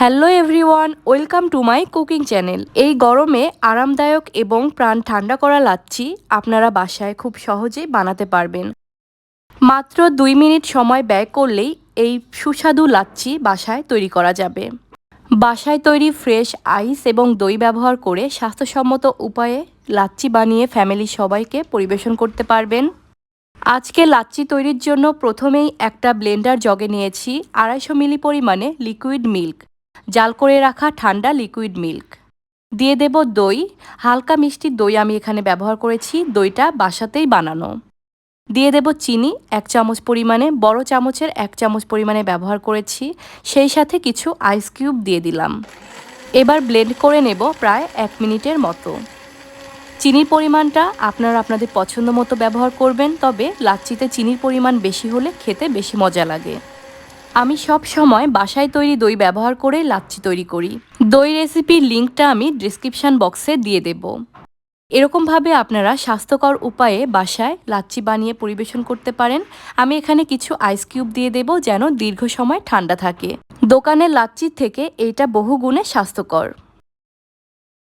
Hello everyone, welcome to my cooking channel. এই গরমে আরামদায়ক এবং প্রাণ ঠান্ডা করা লাচ্ছি আপনারা বাসায় খুব সহজেই বানাতে পারবেন। মাত্র দুই মিনিট সময় ব্যয় করলেই এই সুস্বাদু লাচ্ছি বাসায় তৈরি করা যাবে। বাসায় তৈরি ফ্রেশ আইস এবং দই ব্যবহার করে স্বাস্থ্যসম্মত উপায়ে লাচ্ছি বানিয়ে ফ্যামিলির সবাইকে পরিবেশন করতে পারবেন। আজকে লাচ্ছি তৈরির জন্য প্রথমেই একটা ব্লেন্ডার জগে নিয়েছি আড়াইশো মিলি পরিমাণে লিকুইড মিল্ক। জাল করে রাখা ঠান্ডা লিকুইড মিল্ক দিয়ে দেব দই। হালকা মিষ্টি দই আমি এখানে ব্যবহার করেছি। দইটা বাসাতেই বানানো। দিয়ে দেব চিনি, এক চামচ পরিমাণে। বড় চামচের এক চামচ পরিমাণে ব্যবহার করেছি। সেই সাথে কিছু আইস কিউব দিয়ে দিলাম। এবার ব্লেন্ড করে নেব প্রায় এক মিনিটের মতো। চিনির পরিমাণটা আপনারা আপনাদের পছন্দ মতো ব্যবহার করবেন, তবে লাচ্ছিতে চিনির পরিমাণ বেশি হলে খেতে বেশি মজা লাগে। আমি সব সময় বাসায় তৈরি দই ব্যবহার করে লাচ্ছি তৈরি করি। দই রেসিপির লিঙ্কটা আমি ডিসক্রিপশান বক্সে দিয়ে দেব। এরকমভাবে আপনারা স্বাস্থ্যকর উপায়ে বাসায় লাচ্ছি বানিয়ে পরিবেশন করতে পারেন। আমি এখানে কিছু আইস কিউব দিয়ে দেব যেন দীর্ঘ সময় ঠান্ডা থাকে। দোকানের লাচ্ছির থেকে এইটা বহুগুণে স্বাস্থ্যকর।